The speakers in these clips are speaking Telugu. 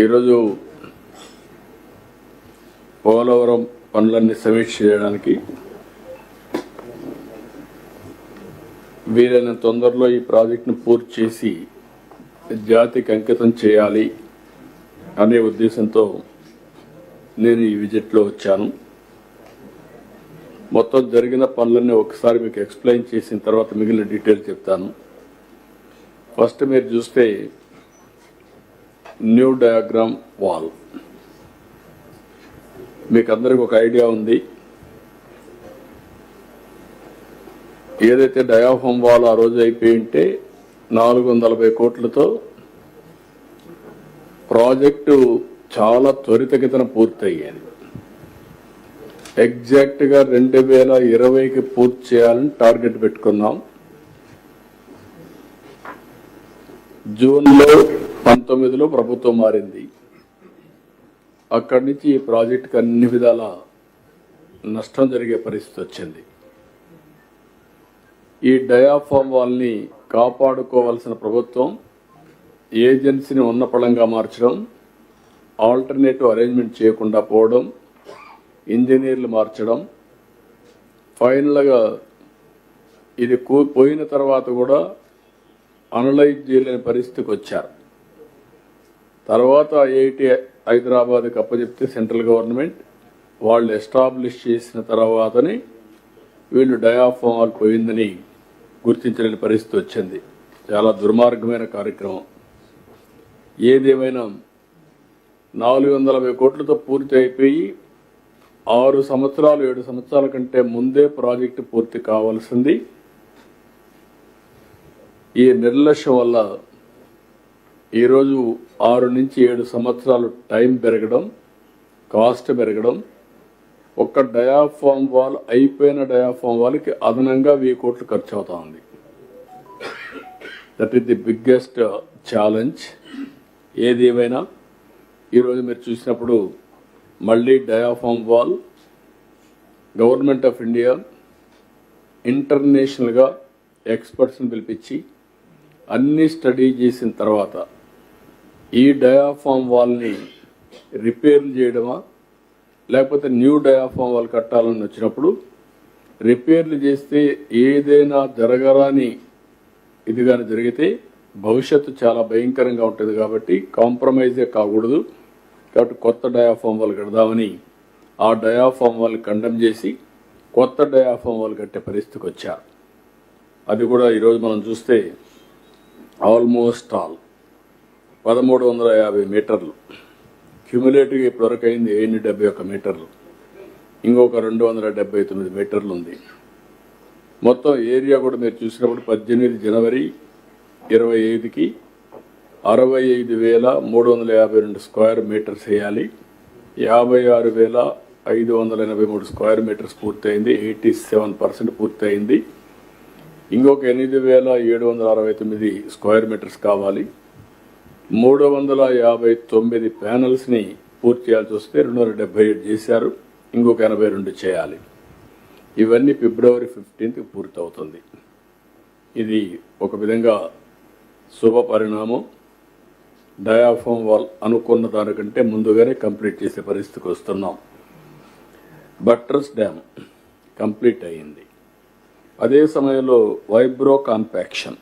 ఈరోజు పోలవరం పనులన్నీ సమీక్ష చేయడానికి వీలైన తొందరలో ఈ ప్రాజెక్టును పూర్తి చేసి జాతికి అంకితం చేయాలి అనే ఉద్దేశంతో నేను ఈ విజిట్లో వచ్చాను. మొత్తం జరిగిన పనులన్నీ ఒకసారి మీకు ఎక్స్ప్లెయిన్ చేసిన తర్వాత మిగిలిన డీటెయిల్ చెప్తాను. ఫస్ట్ మీరు చూస్తే న్యూ డయాగ్రామ్ వాల్. మీకు అందరికి ఒక ఐడియా ఉంది. ఏదైతే డయాఫామ్ వాల్ ఆ రోజు అయిపోయి ఉంటే నాలుగు వందలభై కోట్లతో ప్రాజెక్టు చాలా త్వరితగతిన పూర్తయ్యేది ఎగ్జాక్ట్గా రెండు వేల ఇరవైకి పూర్తి చేయాలని టార్గెట్ పెట్టుకున్నాం. జూన్లో పంతొమ్మిదిలో ప్రభుత్వం మారింది. అక్కడి నుంచి ఈ ప్రాజెక్టుకి అన్ని విధాల నష్టం జరిగే పరిస్థితి వచ్చింది. ఈ డయాఫామ్ వాళ్ళని కాపాడుకోవాల్సిన ప్రభుత్వం ఏజెన్సీని ఉన్నపళంగా మార్చడం ఆల్టర్నేటివ్ అరేంజ్మెంట్ చేయకుండా పోవడం ఇంజనీర్లు మార్చడం ఫైనల్గా ఇది పోయిన తర్వాత కూడా అనలైజ్ చేయలేని పరిస్థితికి వచ్చారు. తర్వాత ఐఐటి హైదరాబాద్కి అప్పచెప్తే సెంట్రల్ గవర్నమెంట్ వాళ్ళు ఎస్టాబ్లిష్ చేసిన తర్వాతనే వీళ్ళు డయాఫామ్ పోయిందని గుర్తించలేని పరిస్థితి వచ్చింది. చాలా దుర్మార్గమైన కార్యక్రమం. ఏదేమైనా నాలుగు వందల యాభై కోట్లతో పూర్తి అయిపోయి ఆరు సంవత్సరాలు ఏడు సంవత్సరాల కంటే ముందే ప్రాజెక్టు పూర్తి కావాల్సింది. ఈ నిర్లక్ష్యం వల్ల ఈరోజు ఆరు నుంచి ఏడు సంవత్సరాలు టైం పెరగడం కాస్ట్ పెరగడం ఒక్క డయాఫామ్ వాల్ అయిపోయిన డయాఫామ్ వాల్కి అదనంగా వెయ్యి కోట్లు ఖర్చు అవుతా ఉంది. That is the biggest challenge ఏది ఏమైనా ఈరోజు మీరు చూసినప్పుడు మళ్ళీ diaphragm wall government of India ఇంటర్నేషనల్గా ఎక్స్పర్ట్స్ని పిలిపించి అన్ని స్టడీ చేసిన తర్వాత ఈ డయాఫామ్ వాల్ని రిపేర్లు చేయడమా? లేకపోతే న్యూ డయాఫామ్ వాల్ కట్టాలని వచ్చినప్పుడు రిపేర్లు చేస్తే ఏదైనా జరగరాని ఇది కానీ జరిగితే భవిష్యత్తు చాలా భయంకరంగా ఉంటుంది కాబట్టి కాంప్రమైజే కాకూడదు. కాబట్టి కొత్త డయాఫామ్ వాల్ కడదామని ఆ డయాఫామ్ వాల్ ఖండం చేసి కొత్త డయాఫామ్ వాల్ కట్టే పరిస్థితికి వచ్చారు అది కూడా ఈరోజు మనం చూస్తే ఆల్మోస్ట్ ఆల్. పదమూడు వందల యాభై మీటర్లు. క్యుములేటివ్గా ఇప్పటివరకు అయింది ఎన్ని డెబ్బై ఒక్క మీటర్లు. ఇంకొక రెండు వందల డెబ్బై తొమ్మిది మీటర్లు ఉంది మొత్తం ఏరియా కూడా మీరు చూసినప్పుడు పద్దెనిమిది జనవరి ఇరవై ఐదుకి అరవై ఐదు వేల మూడు వందల యాభై రెండు స్క్వేర్ మీటర్స్ వేయాలి. యాభై ఆరు వేల ఐదు వందల ఎనభై మూడు స్క్వేర్ మీటర్స్ పూర్తయింది. ఎయిటీ సెవెన్ పర్సెంట్ పూర్తయింది. ఇంకొక ఎనిమిది వేల ఏడు వందల అరవై తొమ్మిది స్క్వేర్ మీటర్స్ కావాలి. మూడు వందల యాభై తొమ్మిది ప్యానల్స్ని పూర్తి చేయాల్సి వస్తే రెండు వందల డెబ్బై ఏడు చేశారు. ఇంకొక ఎనభై రెండు చేయాలి. ఇవన్నీ ఫిబ్రవరి ఫిఫ్టీన్త్కి పూర్తవుతుంది. ఇది ఒక విధంగా శుభ పరిణామం. డయాఫామ్ వాల్ అనుకున్న దానికంటే ముందుగానే కంప్లీట్ చేసే పరిస్థితికి వస్తున్నాం. బట్రస్ డ్యామ్ కంప్లీట్ అయ్యింది. అదే సమయంలో వైబ్రో కాన్పాక్షన్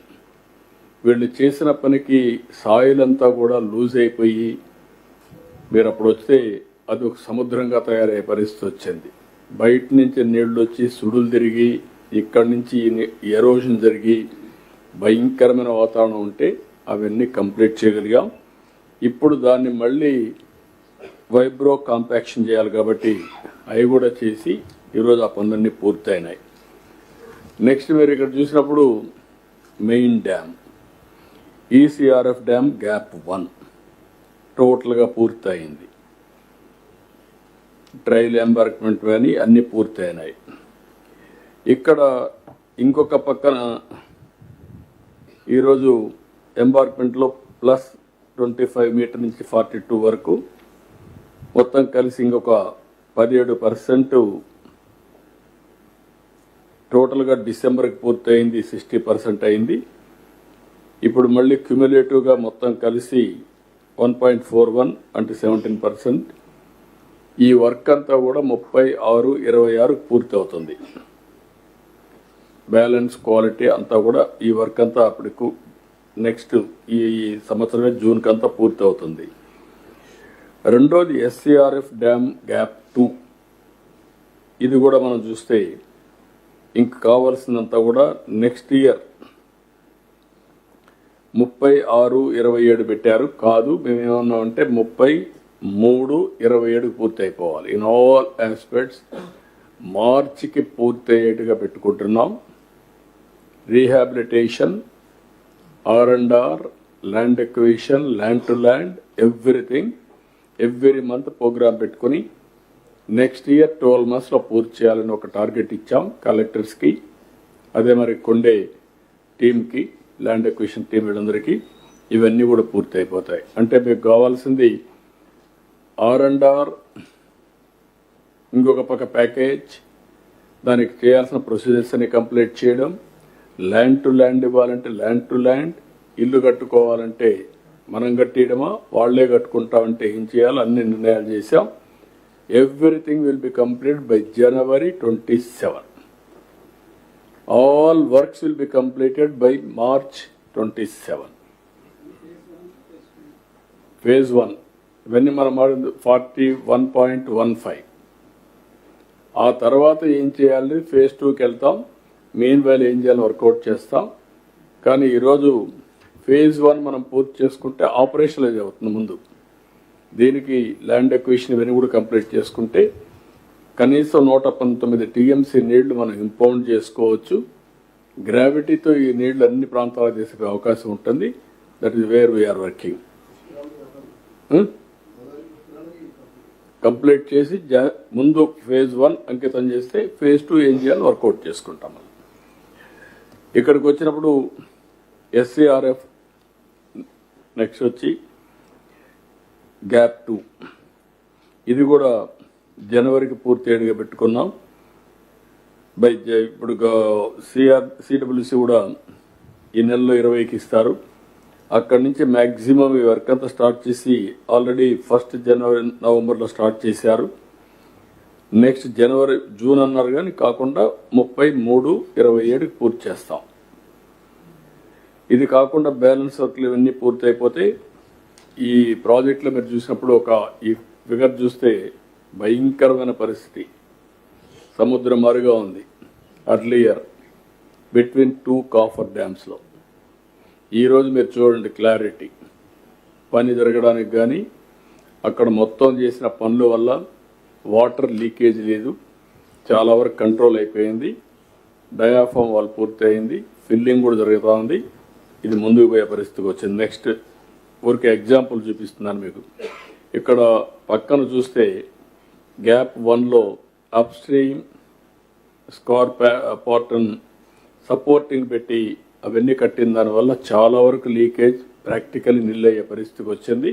వీళ్ళు చేసిన పనికి సాయిల్ అంతా కూడా లూజ్ అయిపోయి మీరు అప్పుడు వస్తే అది ఒక సముద్రంగా తయారయ్యే పరిస్థితి వచ్చింది. బయట నుంచి నీళ్ళు వచ్చి సుడులు తిరిగి ఇక్కడి నుంచి ఎరోషన్ జరిగి భయంకరమైన వాతావరణం ఉంటే అవన్నీ కంప్లీట్ చేయగలిగాం. ఇప్పుడు దాన్ని మళ్ళీ వైబ్రో కాంపాక్షన్ చేయాలి కాబట్టి అవి కూడా చేసి ఈరోజు ఆ పనులన్నీ పూర్తయినాయి. నెక్స్ట్ మీరు ఇక్కడ చూసినప్పుడు main dam. ECRF dam gap one టోటల్గా పూర్తయింది. ట్రయల్ ఎంబార్క్మెంట్ కానీ అన్నీ పూర్తయినాయి. ఇక్కడ ఇంకొక పక్కన ఈరోజు ఎంబార్క్మెంట్లో ప్లస్ ట్వంటీ ఫైవ్ మీటర్ నుంచి ఫార్టీ టూ వరకు మొత్తం కలిసి ఇంకొక పదిహేడు పర్సెంట్ టోటల్గా డిసెంబర్కి పూర్తయింది సిక్స్టీ పర్సెంట్ అయింది. ఇప్పుడు మళ్ళీ క్యుములేటివ్గా మొత్తం కలిసి వన్ పాయింట్ ఫోర్ వన్ అంటే సెవెంటీన్ పర్సెంట్ ఈ వర్క్ అంతా కూడా ముప్పై ఆరు ఇరవై ఆరు పూర్తి అవుతుంది బ్యాలెన్స్ క్వాలిటీ అంతా కూడా ఈ వర్క్ అంతా అప్పటికు నెక్స్ట్ ఈ ఈ సంవత్సరమే జూన్కి అంతా పూర్తి అవుతుంది రెండోది ఎస్సీఆర్ఎఫ్ డ్యామ్ గ్యాప్ టూ ఇది కూడా మనం చూస్తే ఇంక కావాల్సినంత కూడా నెక్స్ట్ ఇయర్ ముప్పై ఆరు ఇరవై ఏడు పెట్టారు. కాదు మేమేమన్నా అంటే ముప్పై మూడు ఇరవై ఏడు పూర్తి అయిపోవాలి ఇన్ ఆల్ ఆస్పెక్ట్స్ మార్చికి పూర్తి అయ్యేట్టుగా పెట్టుకుంటున్నాం. Rehabilitation R and R land acquisition land to land everything every month programme పెట్టుకుని నెక్స్ట్ ఇయర్ ట్వెల్వ్ మంత్స్లో పూర్తి చేయాలని ఒక టార్గెట్ ఇచ్చాం కలెక్టర్స్కి అదే మరి కొండే టీంకి ల్యాండ్ ఎక్విషన్ టీం వీళ్ళందరికీ ఇవన్నీ కూడా పూర్తి అయిపోతాయి అంటే మీకు కావాల్సింది ఆర్ అండ్ ఆర్ ఇంకొక పక్క ప్యాకేజ్ దానికి చేయాల్సిన ప్రొసీజర్స్ అన్ని కంప్లీట్ చేయడం ల్యాండ్ టు ల్యాండ్ ఇవ్వాలంటే ల్యాండ్ టు ల్యాండ్ ఇల్లు కట్టుకోవాలంటే మనం కట్టియడమా వాళ్ళే కట్టుకుంటామంటే ఏం చేయాలో అన్ని నిర్ణయాలు చేశాం. Everything will be complete by January twenty seven all works will be completed by March twenty seven phase one ఇవన్నీ మనం forty one point one five ఆ తర్వాత ఏం చేయాలి? ఫేజ్ టూకి వెళ్తాం. మెయిన్ వైల్ ఏం చేయాలి? వర్కౌట్ చేస్తాం. కానీ ఈరోజు ఫేజ్ వన్ మనం పూర్తి చేసుకుంటే ఆపరేషనలైజ్ అవుతుంది ముందు. దీనికి ల్యాండ్ ఎక్విషన్ ఇవన్నీ కూడా కంప్లీట్ చేసుకుంటే కనీసం నూట పంతొమ్మిది టీఎంసీ నీళ్ళు మనం ఇంపౌండ్ చేసుకోవచ్చు. గ్రావిటీతో ఈ నీళ్ళు అన్ని ప్రాంతాలకు తీసుకునే అవకాశం ఉంటుంది. That is where we are working complete చేసి జా- ముందు ఫేజ్ వన్ అంకితం చేస్తే ఫేజ్ టూ ఏం చేయాలి వర్కౌట్ చేసుకుంటాం మనం. ఇక్కడికి వచ్చినప్పుడు ఎస్సీఆర్ఎఫ్ నెక్స్ట్ వచ్చి గ్యాప్ టూ ఇది కూడా జనవరికి పూర్తి ఏడుగా పెట్టుకున్నాం. బై ఇప్పుడు సిఆర్ సిడబ్ల్యూసి కూడా ఈ నెలలో ఇరవైకి ఇస్తారు. అక్కడి నుంచి మ్యాక్సిమం ఈ వర్క్ అంతా స్టార్ట్ చేసి ఆల్రెడీ ఫస్ట్ జనవరి నవంబర్లో స్టార్ట్ చేశారు. నెక్స్ట్ జనవరి జూన్ అన్నారు కానీ కాకుండా ముప్పై మూడు ఇరవై ఏడుకి పూర్తి చేస్తాం. ఇది కాకుండా బ్యాలెన్స్ వర్క్లు ఇవన్నీ పూర్తి అయిపోతే ఈ ప్రాజెక్ట్లో మీరు చూసినప్పుడు ఒక ఈ ఫిగర్ చూస్తే భయంకరమైన పరిస్థితి. సముద్రం మారుగా ఉంది. అర్లియర్ బిట్వీన్ టూ కాఫర్ డ్యామ్స్లో ఈరోజు మీరు చూడండి క్లారిటీ పని జరగడానికి కానీ అక్కడ మొత్తం చేసిన పనుల వల్ల వాటర్ లీకేజ్ లేదు. చాలా వరకు కంట్రోల్ అయిపోయింది. డయాఫామ్ వాళ్ళు పూర్తి అయింది. ఫిల్లింగ్ కూడా జరుగుతూ ఉంది. ఇది ముందుకు పోయే పరిస్థితికి వచ్చింది. నెక్స్ట్ ఊరికి ఎగ్జాంపుల్ చూపిస్తున్నాను మీకు. ఇక్కడ పక్కన చూస్తే గ్యాప్ వన్లో upstream scour protection supporting పెట్టి అవన్నీ కట్టిన దానివల్ల చాలా వరకు లీకేజ్ ప్రాక్టికల్ నిల్ అయ్యే పరిస్థితికి వచ్చింది.